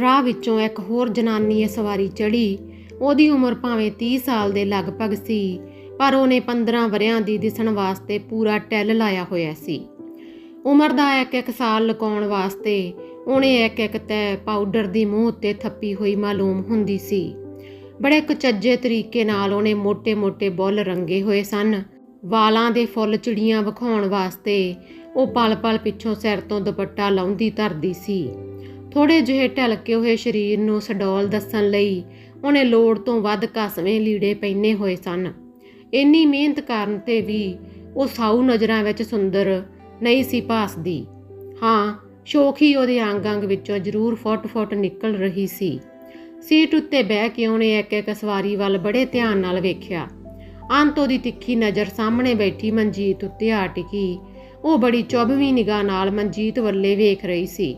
ਰਾਹ ਵਿੱਚੋਂ ਇੱਕ ਹੋਰ ਜਨਾਨੀ ਸਵਾਰੀ ਚੜੀ ਉਹਦੀ ਉਮਰ ਭਾਵੇਂ 30 ਸਾਲ ਦੇ ਲਗਭਗ ਸੀ, ਪਰ ਉਹਨੇ 15 ਵਰਿਆਂ ਦੀ ਦਿਸਣ ਵਾਸਤੇ ਪੂਰਾ ਟੈਲ ਲਾਇਆ ਹੋਇਆ ਸੀ। ਉਮਰ ਦਾ ਇੱਕ ਇੱਕ ਸਾਲ ਲਕਾਉਣ ਵਾਸਤੇ ਉਹਨੇ ਇੱਕ ਇੱਕ ਤੈ ਪਾਊਡਰ ਦੀ ਮੂੰਹ ਉੱਤੇ ਥੱਪੀ ਹੋਈ ਮਾਲੂਮ ਹੁੰਦੀ ਸੀ। ਬੜੇ ਕੁਚੱਜੇ ਤਰੀਕੇ ਨਾਲ ਉਹਨੇ ਮੋٹے-ਮੋٹے ਬੁੱਲ ਰੰਗੇ ਹੋਏ ਸਨ। ਵਾਲਾਂ ਦੇ ਫੁੱਲ ਚਿੜੀਆਂ ਵਿਖਾਉਣ ਵਾਸਤੇ ਉਹ ਪਲ-ਪਲ ਪਿੱਛੋਂ ਸਿਰ ਤੋਂ ਦੁਪੱਟਾ ਲਾਉਂਦੀ ਧਰਦੀ ਸੀ। ਥੋੜੇ ਜਿਹੇ ਢਲਕੇ ਹੋਏ ਸਰੀਰ ਨੂੰ ਸਡੋਲ ਦੱਸਣ ਲਈ ਉਹਨੇ ਲੋੜ ਤੋਂ ਵੱਧ ਕਸਵੇਂ ਲੀੜੇ ਪਹਿਨੇ ਹੋਏ ਸਨ। ਇੰਨੀ ਮਿਹਨਤ ਕਰਨ ਤੇ ਵੀ ਉਹ ਸਾਊ ਨਜ਼ਰਾਂ ਵਿੱਚ ਸੁੰਦਰ ਨਹੀਂ ਸੀ ਭਾਸਦੀ। ਹਾਂ ਸ਼ੋਖ ਹੀ ਉਹਦੇ ਅੰਗ-ਅੰਗ ਵਿੱਚੋਂ ਜ਼ਰੂਰ ਫੁੱਟ-ਫੁੱਟ ਨਿਕਲ ਰਹੀ ਸੀ। ਸੀਟ ਉੱਤੇ ਬਹਿ ਕੇ ਉਹਨੇ ਇੱਕ ਇੱਕ ਸਵਾਰੀ ਵੱਲ ਬੜੇ ਧਿਆਨ ਨਾਲ ਵੇਖਿਆ। ਅੰਤ ਉਹਦੀ ਤਿੱਖੀ ਨਜ਼ਰ ਸਾਹਮਣੇ ਬੈਠੀ ਮਨਜੀਤ ਉੱਤੇ ਆ ਟਿਕੀ। ਉਹ ਬੜੀ ਚੁਭਵੀਂ ਨਿਗਾਹ ਨਾਲ ਮਨਜੀਤ ਵੱਲੇ ਵੇਖ ਰਹੀ ਸੀ।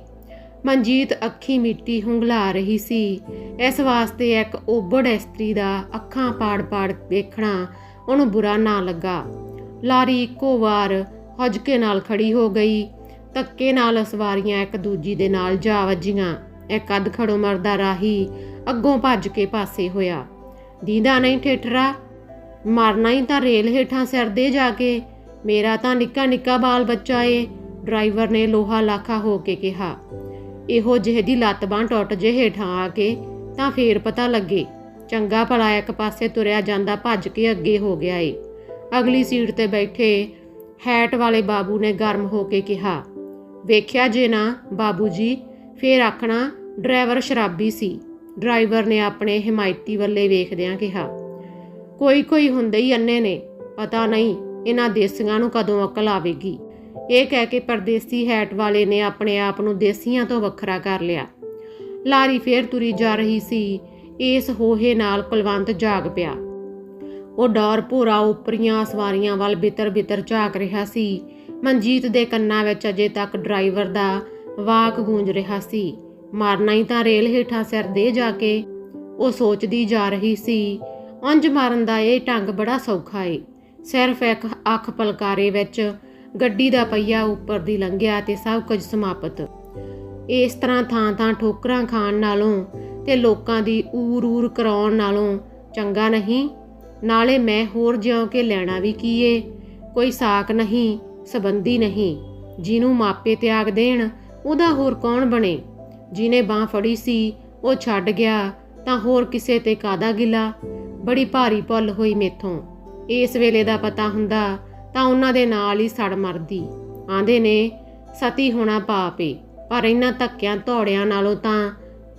ਮਨਜੀਤ ਅੱਖੀ ਮਿੱਟੀ ਹੁੰਗਲਾ ਰਹੀ ਸੀ। ਇਸ ਵਾਸਤੇ ਇੱਕ ਓਬੜ ਇਸਤਰੀ ਦਾ ਅੱਖਾਂ ਪਾੜ-ਪਾੜ ਵੇਖਣਾ ਉਹਨੂੰ ਬੁਰਾ ਨਾ ਲੱਗਾ। ਲਾਰੀ ਇੱਕੋ ਵਾਰ ਹਜਕੇ ਨਾਲ ਖੜੀ ਹੋ ਗਈ। ਧੱਕੇ ਨਾਲ ਸਵਾਰੀਆਂ ਇੱਕ ਦੂਜੀ ਦੇ ਨਾਲ ਜਾ ਵੱਜੀਆਂ। ਇੱਕ ਅੱਧ ਖੜੋ ਮਰਦਾ ਰਾਹੀ ਅੱਗੋਂ ਭੱਜ ਕੇ ਪਾਸੇ ਹੋਇਆ। ਦੀਦਾ ਨਹੀਂ ਠੇਠਰਾ, ਮਰਨਾ ਹੀ ਤਾਂ ਰੇਲ ਹੇਠਾਂ ਸਿਰ ਦੇ ਜਾ ਕੇ। ਮੇਰਾ ਤਾਂ ਨਿੱਕਾ ਨਿੱਕਾ ਬਾਲ ਬੱਚਾ ਏ, ਡਰਾਈਵਰ ਨੇ ਲੋਹਾ ਲਾਖਾ ਹੋ ਕੇ ਕਿਹਾ। ਇਹੋ ਜਿਹੇ ਦੀ ਲੱਤ ਬਾਂਹ ਟੁੱਟ ਜੇ ਹੇਠਾਂ ਆ ਕੇ, ਤਾਂ ਫੇਰ ਪਤਾ ਲੱਗੇ, ਚੰਗਾ ਭਲਾ ਇੱਕ ਪਾਸੇ ਤੁਰਿਆ ਜਾਂਦਾ ਭੱਜ ਕੇ ਅੱਗੇ ਹੋ ਗਿਆ ਏ। ਅਗਲੀ ਸੀਟ ਤੇ ਬੈਠੇ ਹੈਟ ਵਾਲੇ ਬਾਬੂ ਨੇ ਗਰਮ ਹੋ ਕੇ ਕਿਹਾ, ਵੇਖਿਆ ਜੇ ਨਾ ਬਾਬੂ ਜੀ, ਫੇਰ ਆਖਣਾ ਡਰਾਈਵਰ ਸ਼ਰਾਬੀ ਸੀ। ਡਰਾਈਵਰ ਨੇ ਆਪਣੇ ਹਿਮਾਇਤੀ ਵੱਲੇ ਵੇਖਦਿਆਂ ਕਿਹਾ, ਕੋਈ ਕੋਈ ਹੁੰਦੇ ਹੀ ਅੰਨੇ ਨੇ, ਪਤਾ ਨਹੀਂ ਇਹਨਾਂ ਦੇਸੀਆਂ ਨੂੰ ਕਦੋਂ ਅਕਲ ਆਵੇਗੀ। ਇਹ ਕਹਿ ਕੇ ਪਰਦੇਸੀ ਹੈਟ ਵਾਲੇ ਨੇ ਆਪਣੇ ਆਪ ਨੂੰ ਦੇਸੀਆਂ ਤੋਂ ਵੱਖਰਾ ਕਰ ਲਿਆ। ਲਾਰੀ ਫੇਰ ਤੁਰੀ ਜਾ ਰਹੀ ਸੀ। ਇਸ ਹੋਹੇ ਨਾਲ ਕੁਲਵੰਤ ਜਾਗ ਪਿਆ। ਉਹ ਡੌਰ ਭੂਰਾ ਉਪਰੀਆਂ ਸਵਾਰੀਆਂ ਵੱਲ ਬਿਤਰ-ਬਿਤਰ ਝਾਕ ਰਿਹਾ ਸੀ। ਮਨਜੀਤ ਦੇ ਕੰਨਾਂ ਵਿੱਚ ਅਜੇ ਤੱਕ ਡਰਾਈਵਰ ਦਾ ਵਾਕ ਗੂੰਜ ਰਿਹਾ ਸੀ। ਮਾਰਨਾ ਹੀ ਤਾਂ ਰੇਲ ਹੇਠਾਂ ਸਿਰ ਦੇ ਜਾ ਕੇ ਉਹ ਸੋਚਦੀ ਜਾ ਰਹੀ ਸੀ। ਉਂਝ ਮਾਰਨ ਦਾ ਇਹ ਢੰਗ ਬੜਾ ਸੌਖਾ ਏ। ਸਿਰਫ ਇੱਕ ਅੱਖ ਪਲਕਾਰੇ ਵਿੱਚ ਗੱਡੀ ਦਾ ਪਹੀਆ ਉੱਪਰ ਦੀ ਲੰਘਿਆ ਤੇ ਸਭ ਕੁਝ ਸਮਾਪਤ। ਇਸ ਤਰ੍ਹਾਂ ਥਾਂ-ਥਾਂ ਠੋਕਰਾਂ ਖਾਣ ਨਾਲੋਂ ਤੇ ਲੋਕਾਂ ਦੀ ਊਰ-ਊਰ ਕਰਾਉਣ ਨਾਲੋਂ ਚੰਗਾ ਨਹੀਂ। ਨਾਲੇ ਮੈਂ ਹੋਰ ਜਿਉਂ ਕੇ ਲੈਣਾ ਵੀ ਕੀ ਏ? ਕੋਈ ਸਾਕ ਨਹੀਂ, ਸਬੰਧੀ ਨਹੀਂ। ਜਿਹਨੂੰ ਮਾਪੇ ਤਿਆਗ ਦੇਣ, ਉਹਦਾ ਹੋਰ ਕੌਣ ਬਣੇ? ਜਿਹਨੇ ਬਾਹ ਫੜੀ ਸੀ, ਉਹ ਛੱਡ ਗਿਆ, ਤਾਂ ਹੋਰ ਕਿਸੇ ਤੇ ਕਾਦਾ ਗਿਲਾ? ਬੜੀ ਭਾਰੀ ਭੁੱਲ ਹੋਈ ਮੇਥੋਂ। ਇਸ ਵੇਲੇ ਦਾ ਪਤਾ ਹੁੰਦਾ ਤਾਂ ਉਹਨਾਂ ਦੇ ਨਾਲ ਹੀ ਸੜ ਮਰਦੀ। ਆਂਦੇ ਨੇ, ਸਤੀ ਹੋਣਾ ਪਾਪ ਏ, ਪਰ ਇਹਨਾਂ ਧੱਕਿਆਂ ਧੌੜਿਆਂ ਨਾਲੋਂ ਤਾਂ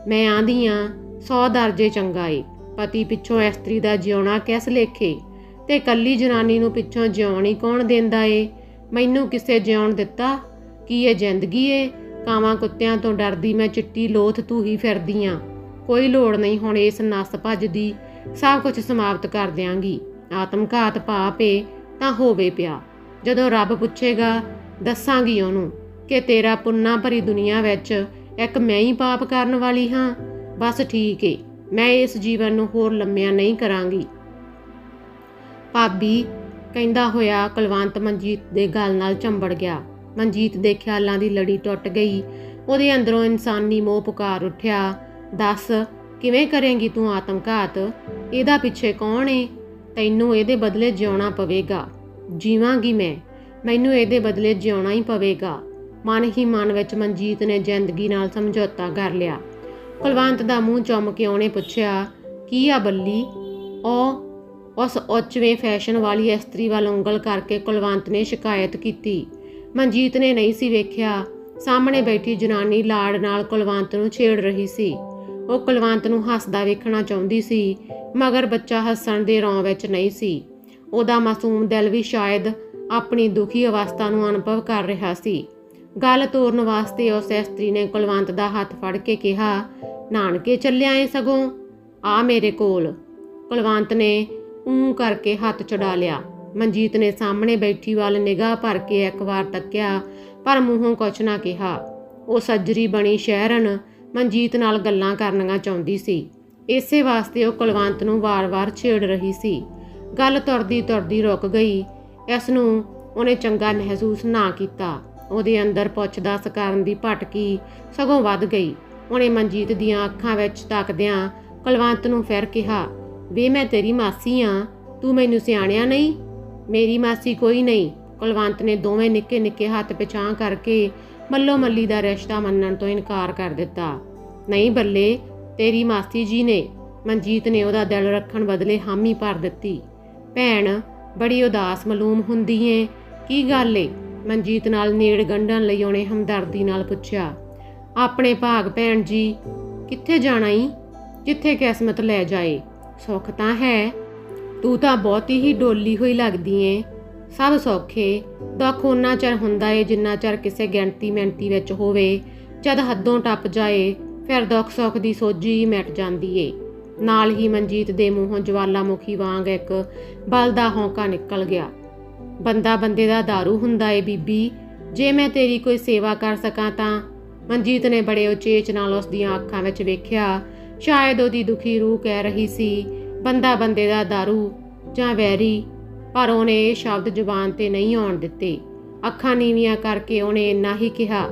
ਮੈਂ ਆਂਦੀ ਆ 100 ਦਰਜੇ ਚੰਗਾ ਏ। ਪਤੀ ਪਿੱਛੋਂ ਇਸਤਰੀ ਦਾ ਜਿਉਣਾ ਕਿਸ ਲੇਖੇ? ਤੇ ਕੱਲੀ ਜਨਾਨੀ ਨੂੰ ਪਿੱਛੋਂ ਜਿਉਣੀ ਕੌਣ ਦਿੰਦਾ ਏ? ਮੈਨੂੰ ਕਿਸੇ ਜਿਉਣ ਦਿੱਤਾ? ਕੀ ਇਹ ਜ਼ਿੰਦਗੀ ਏ? ਕਾਵਾਂ ਕੁੱਤਿਆਂ ਤੋਂ ਡਰਦੀ ਮੈਂ ਚਿੱਟੀ ਲੋਥ ਤੂੰ ਹੀ ਫਿਰਦੀ ਆਂ। ਕੋਈ ਲੋੜ ਨਹੀਂ ਹੁਣ ਇਸ ਨਸ ਭੱਜ ਦੀ ਸਭ ਕੁਝ ਸਮਾਪਤ ਕਰ ਦਿਆਂਗੀ। ਆਤਮਘਾਤ ਪਾਪ ਏ ਤਾਂ ਹੋਵੇ ਪਿਆ। ਜਦੋਂ ਰੱਬ ਪੁੱਛੇਗਾ, ਦੱਸਾਂਗੀ ਉਹਨੂੰ ਕਿ ਤੇਰਾ ਪੁੰਨਾ ਭਰੀ ਦੁਨੀਆ ਵਿੱਚ ਇੱਕ ਮੈਂ ਹੀ ਪਾਪ ਕਰਨ ਵਾਲੀ ਹਾਂ। ਬਸ ਠੀਕ ਏ, ਮੈਂ ਇਸ ਜੀਵਨ ਨੂੰ ਹੋਰ ਲੰਮਿਆ ਨਹੀਂ ਕਰਾਂਗੀ। ਭਾਬੀ ਕਹਿੰਦਾ ਹੋਇਆ, ਕੁਲਵੰਤ ਮਨਜੀਤ ਦੇ ਗਲ ਨਾਲ ਚੰਬੜ ਗਿਆ। ਮਨਜੀਤ ਦੇ ਖਿਆਲਾਂ ਦੀ ਲੜੀ ਟੁੱਟ ਗਈ। ਉਹਦੇ ਅੰਦਰੋਂ ਇਨਸਾਨੀ ਮੋਹ ਪੁਕਾਰ ਉੱਠਿਆ। ਦੱਸ, ਕਿਵੇਂ ਕਰੇਂਗੀ ਤੂੰ ਆਤਮਘਾਤ? ਇਹਦਾ ਪਿੱਛੇ ਕੌਣ ਏ? ਤੈਨੂੰ ਇਹਦੇ ਬਦਲੇ ਜਿਉਣਾ ਪਵੇਗਾ। ਜੀਵਾਂਗੀ ਮੈਂ। ਮੈਨੂੰ ਇਹਦੇ ਬਦਲੇ ਜਿਉਣਾ ਹੀ ਪਵੇਗਾ। ਮਨ ਹੀ ਮਨ ਵਿੱਚ ਮਨਜੀਤ ਨੇ ਜ਼ਿੰਦਗੀ ਨਾਲ ਸਮਝੌਤਾ ਕਰ ਲਿਆ। ਕੁਲਵੰਤ ਦਾ ਮੂੰਹ ਚੁੰਮ ਕੇ ਉਹਨੇ ਪੁੱਛਿਆ, ਕੀ ਆ ਬੱਲੀ? ਉਹ ਉਸ ਉੱਚਵੇਂ ਫੈਸ਼ਨ ਵਾਲੀ ਇਸਤਰੀ ਵੱਲ ਉਂਗਲ ਕਰਕੇ ਕੁਲਵੰਤ ਨੇ ਸ਼ਿਕਾਇਤ ਕੀਤੀ। ਮਨਜੀਤ ਨੇ ਨਹੀਂ ਸੀ ਵੇਖਿਆ। ਸਾਹਮਣੇ ਬੈਠੀ ਜਨਾਨੀ ਲਾੜ ਨਾਲ ਕੁਲਵੰਤ ਨੂੰ ਛੇੜ ਰਹੀ ਸੀ। ਉਹ ਕੁਲਵੰਤ ਨੂੰ ਹੱਸਦਾ ਵੇਖਣਾ ਚਾਹੁੰਦੀ ਸੀ ਮਗਰ ਬੱਚਾ ਹੱਸਣ ਦੇ ਰੌਂ ਵਿੱਚ ਨਹੀਂ ਸੀ। ਉਹਦਾ ਮਾਸੂਮ ਦਿਲ ਵੀ ਸ਼ਾਇਦ ਆਪਣੀ ਦੁਖੀ ਅਵਸਥਾ ਨੂੰ ਅਨੁਭਵ ਕਰ ਰਿਹਾ ਸੀ। ਗੱਲ ਤੋਰਨ ਵਾਸਤੇ ਉਸ ਇਸਤਰੀ ਨੇ ਕੁਲਵੰਤ ਦਾ ਹੱਥ ਫੜ ਕੇ ਕਿਹਾ, ਨਾਨਕੇ ਚੱਲਿਆ ਏ ਸਗੋਂ? ਆ ਮੇਰੇ ਕੋਲ। ਕੁਲਵੰਤ ਨੇ ਊਂ ਕਰਕੇ ਹੱਥ ਚੜਾ ਲਿਆ। ਮਨਜੀਤ ਨੇ ਸਾਹਮਣੇ ਬੈਠੀ ਵੱਲ ਨਿਗਾਹ ਭਰ ਕੇ ਇੱਕ ਵਾਰ ਤੱਕਿਆ, ਪਰ ਮੂੰਹੋਂ ਕੁਛ ਨਾ ਕਿਹਾ। ਉਹ ਸੱਜਰੀ ਬਣੀ ਸ਼ਹਿਰਨ ਮਨਜੀਤ ਨਾਲ ਗੱਲਾਂ ਕਰਨੀਆਂ ਚਾਹੁੰਦੀ ਸੀ। ਇਸੇ ਵਾਸਤੇ ਉਹ ਕੁਲਵੰਤ ਨੂੰ ਵਾਰ-ਵਾਰ ਛੇੜ ਰਹੀ ਸੀ। ਗੱਲ ਤੁਰਦੀ ਤੁਰਦੀ ਰੁਕ ਗਈ। ਇਸ ਨੂੰ ਉਹਨੇ ਚੰਗਾ ਮਹਿਸੂਸ ਨਾ ਕੀਤਾ। ਉਹਦੇ ਅੰਦਰ ਪੁੱਛਦਾਸ ਕਰਨ ਦੀ ਭਟਕੀ ਸਗੋਂ ਵੱਧ ਗਈ। ਉਹਨੇ ਮਨਜੀਤ ਦੀਆਂ ਅੱਖਾਂ ਵਿੱਚ ਤੱਕਦਿਆਂ ਕੁਲਵੰਤ ਨੂੰ ਫਿਰ ਕਿਹਾ, ਵੇ, ਮੈਂ ਤੇਰੀ ਮਾਸੀ ਆ। ਤੂੰ ਮੈਨੂੰ ਸਿਆਣਿਆ ਨਹੀਂ? ਮੇਰੀ ਮਾਸੀ ਕੋਈ ਨਹੀਂ। ਕੁਲਵੰਤ ਨੇ ਦੋਵੇਂ ਨਿੱਕੇ ਨਿੱਕੇ ਹੱਥ ਪਿਛਾਂ ਕਰਕੇ ਮੱਲੋ ਮੱਲੀ ਦਾ ਰਿਸ਼ਤਾ ਮੰਨਣ ਤੋਂ ਇਨਕਾਰ ਕਰ ਦਿੱਤਾ। ਨਹੀਂ ਬੱਲੇ ਤੇਰੀ ਮਾਸੀ ਜੀ ਨੇ, ਮਨਜੀਤ ਨੇ ਉਹਦਾ ਦਿਲ ਰੱਖਣ ਬਦਲੇ ਹਾਮੀ ਭਰ ਦਿੱਤੀ। ਭੈਣ, ਬੜੀ ਉਦਾਸ ਮਲੂਮ ਹੁੰਦੀ ਏ, ਕੀ ਗੱਲ ਏ? ਮਨਜੀਤ ਨਾਲ ਨੇੜ ਗੰਢਣ ਲਈ ਉਹਨੇ ਹਮਦਰਦੀ ਨਾਲ ਪੁੱਛਿਆ। ਆਪਣੇ ਭਾਗ ਭੈਣ ਜੀ, ਕਿੱਥੇ ਜਾਣਾ ਈ? ਜਿੱਥੇ ਕਿਸਮਤ ਲੈ ਜਾਏ। ਸੁੱਖ ਤਾਂ ਹੈ। ਤੂੰ ਤਾਂ ਬਹੁਤੀ ਹੀ ਡੋਲੀ ਹੋਈ ਲੱਗਦੀ ਏ। ਸਭ ਸੌਖੇ। ਦੁੱਖ ਉਹਨਾਂ ਚਿਰ ਹੁੰਦਾ ਏ ਜਿੰਨਾ ਚਿਰ ਕਿਸੇ ਗਿਣਤੀ ਮਿਣਤੀ ਵਿੱਚ ਹੋਵੇ। ਜਦ ਹੱਦੋਂ ਟੱਪ ਜਾਏ ਫਿਰ ਦੁੱਖ ਸੁੱਖ ਦੀ ਸੋਝੀ ਹੀ ਮਿਟ ਜਾਂਦੀ ਏ ਨਾਲ ਹੀ ਮਨਜੀਤ ਦੇ ਮੂੰਹੋਂ ਜਵਾਲਾਮੁਖੀ ਵਾਂਗ ਇੱਕ ਬਲਦਾ ਹੌਂਕਾ ਨਿਕਲ ਗਿਆ ਬੰਦਾ ਬੰਦੇ ਦਾ दारू ਹੁੰਦਾ ਏ ਬੀਬੀ ਜੇ ਮੈਂ ਤੇਰੀ ਕੋਈ ਸੇਵਾ ਕਰ ਸਕਾਂ ਤਾਂ ਮਨਜੀਤ ਨੇ ਬੜੇ ਉਚੇਚ ਨਾਲ ਉਸ ਦੀਆਂ ਅੱਖਾਂ ਵਿੱਚ ਵੇਖਿਆ ਸ਼ਾਇਦ ਉਹਦੀ ਦੁਖੀ ਰੂਹ ਕਹਿ ਰਹੀ ਸੀ ਬੰਦਾ ਬੰਦੇ ਦਾ दारू ਜਾਂ ਵੈਰੀ ਪਰ ਉਹਨੇ ਇਹ ਸ਼ਬਦ ਜ਼ੁਬਾਨ ਤੇ ਨਹੀਂ ਆਉਣ ਦਿੱਤੇ ਅੱਖਾਂ ਨੀਵੀਆਂ ਕਰਕੇ ਉਹਨੇ ਇੰਨਾ ਹੀ ਕਿਹਾ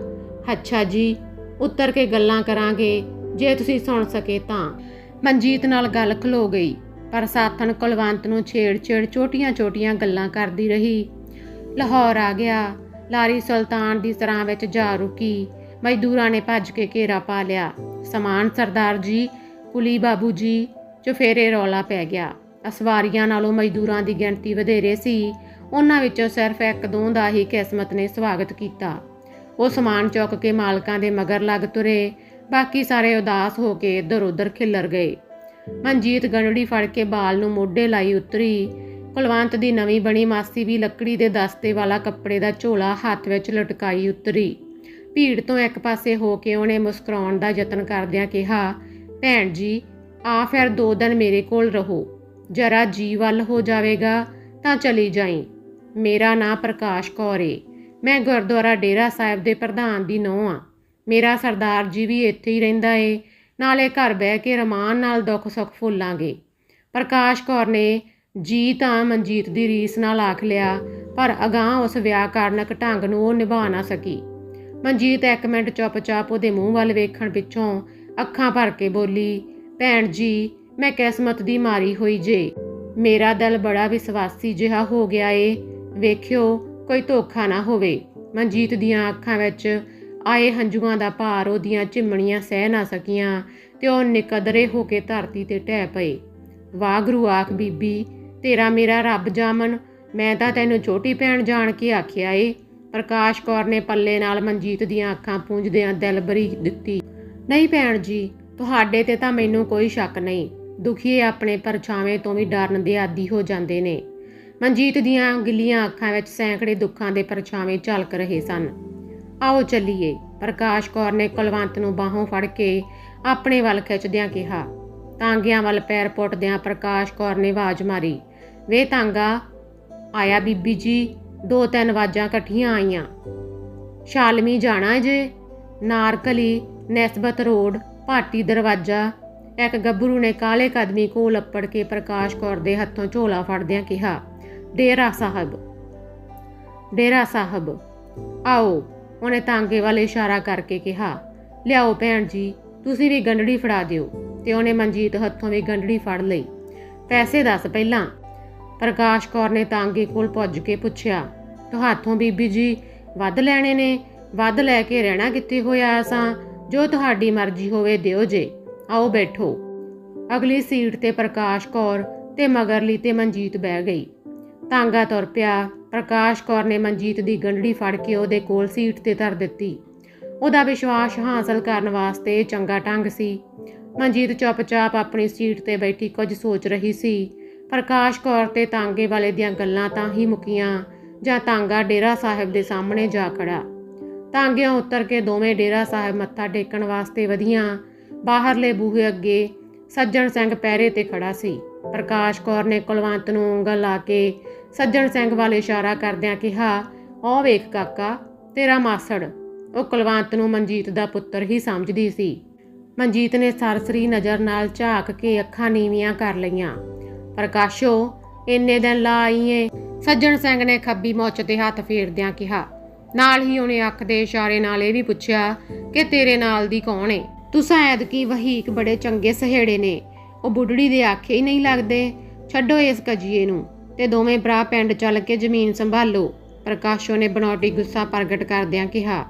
ਅੱਛਾ ਜੀ ਉੱਤਰ ਕੇ ਗੱਲਾਂ ਕਰਾਂਗੇ, ਜੇ ਤੁਸੀਂ ਸੁਣ ਸਕੇ ਤਾਂ। ਮਨਜੀਤ ਨਾਲ ਗੱਲ ਖਲੋ ਗਈ, ਪਰ ਸਾਥਣ ਕੁਲਵੰਤ ਨੂੰ ਛੇੜ-ਛੇੜ ਛੋਟੀਆਂ-ਛੋਟੀਆਂ ਗੱਲਾਂ ਕਰਦੀ ਰਹੀ। ਲਾਹੌਰ ਆ ਗਿਆ, ਲਾਰੀ ਸੁਲਤਾਨ ਦੀ ਸਰਾਂ ਵਿੱਚ ਜਾ ਰੁਕੀ। ਮਜ਼ਦੂਰਾਂ ਨੇ ਭੱਜ ਕੇ ਘੇਰਾ ਪਾ ਲਿਆ। ਸਮਾਨ ਸਰਦਾਰ ਜੀ, ਕੁਲੀ ਬਾਬੂ ਜੀ, ਚੁਫੇਰੇ ਰੌਲਾ ਪੈ ਗਿਆ। ਅਸਵਾਰੀਆਂ ਨਾਲੋਂ ਮਜ਼ਦੂਰਾਂ ਦੀ ਗਿਣਤੀ ਵਧੇਰੇ ਸੀ। ਉਹਨਾਂ ਵਿੱਚੋਂ ਸਿਰਫ ਇੱਕ ਦੋ ਦਾ ਹੀ ਕਿਸਮਤ ਨੇ ਸਵਾਗਤ ਕੀਤਾ। ਉਹ ਸਮਾਨ ਚੁੱਕ ਕੇ ਮਾਲਕਾਂ ਦੇ ਮਗਰ ਲੱਗ ਤੁਰੇ। ਬਾਕੀ ਸਾਰੇ ਉਦਾਸ ਹੋ ਕੇ ਇੱਧਰ-ਉੱਧਰ ਖਿੱਲਰ ਗਏ। ਮਨਜੀਤ ਗੰਢੜੀ ਫੜ ਕੇ ਬਾਲ ਨੂੰ ਮੋਢੇ ਲਾਈ ਉਤਰੀ। ਕੁਲਵੰਤ ਦੀ ਨਵੀਂ ਬਣੀ ਮਾਸੀ ਵੀ ਲੱਕੜੀ ਦੇ ਦਸਤੇ ਵਾਲਾ ਕੱਪੜੇ ਦਾ ਝੋਲਾ ਹੱਥ ਵਿੱਚ ਲਟਕਾਈ ਉਤਰੀ। ਭੀੜ ਤੋਂ ਇੱਕ ਪਾਸੇ ਹੋ ਕੇ ਉਹਨੇ ਮੁਸਕਰਾਉਣ ਦਾ ਯਤਨ ਕਰਦਿਆਂ ਕਿਹਾ, ਭੈਣ ਜੀ, ਆ ਫਿਰ ਦੋ ਦਿਨ ਮੇਰੇ ਕੋਲ ਰਹੋ। ਜਰਾ ਜੀ ਵੱਲ ਹੋ ਜਾਵੇਗਾ ਤਾਂ ਚਲੀ ਜਾਈ। ਮੇਰਾ ਨਾਂ ਪ੍ਰਕਾਸ਼ ਕੌਰ ਏ। ਮੈਂ ਗੁਰਦੁਆਰਾ ਡੇਰਾ ਸਾਹਿਬ ਦੇ ਪ੍ਰਧਾਨ ਦੀ ਨੌਂ ਆ। ਮੇਰਾ ਸਰਦਾਰ ਜੀ ਵੀ ਇੱਥੇ ਹੀ ਰਹਿੰਦਾ ਏ। ਨਾਲੇ ਘਰ ਬਹਿ ਕੇ ਰਮਾਨ ਨਾਲ ਦੁੱਖ ਸੁੱਖ ਫੁੱਲਾਂਗੇ। ਪ੍ਰਕਾਸ਼ ਕੌਰ ਨੇ, ਜੀ ਤਾਂ ਮਨਜੀਤ ਦੀ ਰੀਸ ਨਾਲ ਆਖ ਲਿਆ, ਪਰ ਅਗਾਹ ਉਸ ਵਿਆਕਰਨਕ ਢੰਗ ਨੂੰ ਉਹ ਨਿਭਾ ਨਾ ਸਕੀ। ਮਨਜੀਤ ਇੱਕ ਮਿੰਟ ਚੁੱਪਚਾਪ ਉਹਦੇ ਮੂੰਹ ਵੱਲ ਵੇਖਣ ਪਿੱਛੋਂ ਅੱਖਾਂ ਭਰ ਕੇ ਬੋਲੀ, ਭੈਣ ਜੀ, ਮੈਂ ਕਿਸਮਤ ਦੀ ਮਾਰੀ ਹੋਈ ਜੇ। ਮੇਰਾ ਦਿਲ ਬੜਾ ਵਿਸ਼ਵਾਸੀ ਜਿਹਾ ਹੋ ਗਿਆ ਏ। ਵੇਖਿਓ ਕੋਈ ਧੋਖਾ ਨਾ ਹੋਵੇ। ਮਨਜੀਤ ਦੀਆਂ ਅੱਖਾਂ ਵਿੱਚ ਆਏ ਹੰਝੂਆਂ ਦਾ ਭਾਰ, ਉਹਦੀਆਂ ਚਿਮਣੀਆਂ ਸਹਿ ਨਾ ਸਕੀਆਂ ਤੇ ਉਹ ਨਿਕਦਰੇ ਹੋ ਕੇ ਧਰਤੀ ਤੇ ਟਹਿ ਪਏ। ਵਾਗਰੂ ਆਖ, ਬੀਬੀ, ਤੇਰਾ ਮੇਰਾ ਰੱਬ ਜਾਮਨ ਮੈਂ ਤਾਂ ਤੈਨੂੰ ਛੋਟੀ ਭੈਣ ਜਾਣ ਕੇ ਆਖਿਆ ਏ। ਪ੍ਰਕਾਸ਼ ਕੌਰ ਨੇ ਪੱਲੇ ਨਾਲ ਮਨਜੀਤ ਦੀਆਂ ਅੱਖਾਂ ਪੂੰਝਦਿਆਂ ਦਿਲ ਬਰੀ ਦਿੱਤੀ। ਨਹੀਂ ਭੈਣ ਜੀ, ਤੁਹਾਡੇ ਤੇ ਤਾਂ ਮੈਨੂੰ ਕੋਈ ਸ਼ੱਕ ਨਹੀਂ। ਦੁਖੀਏ ਆਪਣੇ ਪਰਛਾਵੇਂ ਤੋਂ ਵੀ ਡਰਨ ਦੇ ਆਦੀ ਹੋ ਜਾਂਦੇ ਨੇ। ਮਨਜੀਤ ਦੀਆਂ ਗਿੱਲੀਆਂ ਅੱਖਾਂ ਵਿੱਚ ਸੈਂਕੜੇ ਦੁੱਖਾਂ ਦੇ ਪਰਛਾਵੇਂ ਝਲਕ ਰਹੇ ਸਨ। ਆਓ ਚੱਲੀਏ। ਪ੍ਰਕਾਸ਼ ਕੌਰ ਨੇ ਕੁਲਵੰਤ ਨੂੰ ਬਾਹੋਂ ਫੜ ਕੇ ਆਪਣੇ ਵੱਲ ਖਿੱਚਦਿਆਂ ਕਿਹਾ, ਤਾਂਗਿਆਂ ਵੱਲ ਪੈਰ ਪੁੱਟਦਿਆਂ ਪ੍ਰਕਾਸ਼ ਕੌਰ ਨੇ ਆਵਾਜ਼ ਮਾਰੀ, ਵੇ ਤਾਂਗਾ, ਆਇਆ ਬੀਬੀ ਜੀ, ਦੋ ਤਿੰਨ ਆਵਾਜ਼ਾਂ ਇਕੱਠੀਆਂ ਆਈਆਂ। ਸ਼ਾਲਮੀ ਜਾਣਾ ਜੇ? ਨਾਰਕਲੀ, ਨਿਸਬਤ ਰੋਡ, ਭਾਟੀ ਦਰਵਾਜ਼ਾ। ਇੱਕ ਗੱਭਰੂ ਨੇ ਕਾਲੇ ਕਦਮੀ ਕੋਲ ਅੱਪੜ ਕੇ ਪ੍ਰਕਾਸ਼ ਕੌਰ ਦੇ ਹੱਥੋਂ ਝੋਲਾ ਫੜਦਿਆਂ ਕਿਹਾ ਡੇਰਾ ਸਾਹਿਬ। ਡੇਰਾ ਸਾਹਿਬ, ਆਓ ਉਹਨੇ ਤਾਂਗੇ ਵੱਲ ਇਸ਼ਾਰਾ ਕਰਕੇ ਕਿਹਾ, ਲਿਆਓ ਭੈਣ ਜੀ, ਤੁਸੀਂ ਵੀ ਗੰਢੜੀ ਫੜਾ ਦਿਓ। ਤੇ ਉਹਨੇ ਮਨਜੀਤ ਹੱਥੋਂ ਵੀ ਗੰਢੜੀ ਫੜ ਲਈ। ਪੈਸੇ ਦੱਸ ਪਹਿਲਾਂ। ਪ੍ਰਕਾਸ਼ ਕੌਰ ਨੇ ਤਾਂਗੇ ਕੋਲ ਪੁੱਜ ਕੇ ਪੁੱਛਿਆ ਤੁਹਾਥੋਂ ਬੀਬੀ ਜੀ ਵੱਧ ਲੈਣੇ ਨੇ? ਵੱਧ ਲੈ ਕੇ ਰਹਿਣਾ ਕਿੱਥੇ ਹੋਇਆ ਅਸਾਂ ਜੋ ਤੁਹਾਡੀ ਮਰਜ਼ੀ ਹੋਵੇ ਦਿਓ ਜੇ। ਆਓ ਬੈਠੋ। ਅਗਲੀ ਸੀਟ ਤੇ ਪ੍ਰਕਾਸ਼ ਕੌਰ ਤੇ ਮਗਰਲੀ ਤੇ ਮਨਜੀਤ ਬਹਿ ਗਈ। ਤਾਂਗਾ ਤੁਰ ਪਿਆ। ਪ੍ਰਕਾਸ਼ ਕੌਰ ਨੇ ਮਨਜੀਤ ਦੀ ਗੰਢੜੀ ਫੜ ਕੇ ਉਹਦੇ ਕੋਲ ਸੀਟ ਤੇ ਧਰ ਦਿੱਤੀ। ਉਹਦਾ ਵਿਸ਼ਵਾਸ ਹਾਸਲ ਕਰਨ ਵਾਸਤੇ ਚੰਗਾ ਢੰਗ ਸੀ। ਮਨਜੀਤ ਚੁੱਪਚਾਪ ਆਪਣੀ ਸੀਟ ਤੇ ਬੈਠੀ ਕੁਝ ਸੋਚ ਰਹੀ ਸੀ। ਪ੍ਰਕਾਸ਼ ਕੌਰ ਤੇ ਤਾਂਗੇ ਵਾਲੇ ਦੀਆਂ ਗੱਲਾਂ ਤਾਂ ਹੀ ਮੁਕੀਆਂ, ਜਾਂ ਤਾਂਗਾ ਡੇਰਾ ਸਾਹਿਬ ਦੇ ਸਾਹਮਣੇ ਜਾ ਖੜਾ ਤਾਂਗਿਆਂ ਉਤਰ ਕੇ ਦੋਵੇਂ ਡੇਰਾ ਸਾਹਿਬ ਮੱਥਾ ਟੇਕਣ ਵਾਸਤੇ ਵਧੀਆਂ। ਬਾਹਰਲੇ ਬੂਹੇ ਅੱਗੇ ਸੱਜਣ ਸਿੰਘ ਪਹਿਰੇ ਤੇ ਖੜਾ ਸੀ। ਪ੍ਰਕਾਸ਼ ਕੌਰ ਨੇ ਕੁਲਵੰਤ ਨੂੰ ਉਂਗਲ ਲਾ ਕੇ ਸੱਜਣ ਸਿੰਘ ਵੱਲ ਇਸ਼ਾਰਾ ਕਰਦਿਆਂ ਕਿਹਾ "ਉਹ ਵੇਖ ਕਾਕਾ, ਤੇਰਾ ਮਾਸੜ। ਉਹ ਕੁਲਵੰਤ ਨੂੰ ਮਨਜੀਤ ਦਾ ਪੁੱਤਰ ਹੀ ਸਮਝਦੀ ਸੀ। ਮਨਜੀਤ ਨੇ ਸਰਸਰੀ ਨਜ਼ਰ ਨਾਲ ਝਾਕ ਕੇ ਅੱਖਾਂ ਨੀਵੀਆਂ ਕਰ ਲਈਆਂ। ਪ੍ਰਕਾਸ਼ੋ, ਇੰਨੇ ਦਿਨ ਲਾ ਆਈਏ। ਸੱਜਣ ਸਿੰਘ ਨੇ ਖੱਬੀ ਮੁੱਛ ਤੇ ਹੱਥ ਫੇਰਦਿਆਂ ਕਿਹਾ, ਨਾਲ ਹੀ ਉਹਨੇ ਅੱਖ ਦੇ ਇਸ਼ਾਰੇ ਨਾਲ ਇਹ ਵੀ ਪੁੱਛਿਆ ਕਿ ਤੇਰੇ ਨਾਲ ਦੀ ਕੌਣ ਏ? ਤੁਸਾਂ ਐਦਕੀ ਵਹੀਕ ਬੜੇ ਚੰਗੇ ਸਹੇੜੇ ਨੇ। ਉਹ ਬੁੱਢੜੀ ਦੇ ਆਖੇ ਹੀ ਨਹੀਂ ਲੱਗਦੇ। ਛੱਡੋ ਇਸ ਕਜੀਏ ਨੂੰ। ਤੇ ਦੋਵੇਂ ਭਰਾ ਪਿੰਡ ਚੱਲ ਕੇ ਜ਼ਮੀਨ ਸੰਭਾਲੋ। ਪ੍ਰਕਾਸ਼ੋ ਨੇ ਬਨੌਟੀ ਗੁੱਸਾ ਪ੍ਰਗਟ ਕਰਦਿਆਂ ਕਿਹਾ,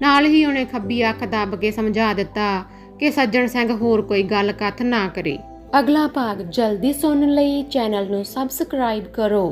ਨਾਲ ਹੀ ਉਹਨੇ ਖੱਬੀ ਅੱਖ ਦੱਬ ਕੇ ਸਮਝਾ ਦਿੱਤਾ ਕਿ ਸੱਜਣ ਸਿੰਘ ਹੋਰ ਕੋਈ ਗੱਲ ਕੱਥ ਨਾ ਕਰੇ। ਅਗਲਾ ਭਾਗ ਜਲਦੀ ਸੁਣਨ ਲਈ ਚੈਨਲ ਨੂੰ ਸਬਸਕ੍ਰਾਈਬ ਕਰੋ।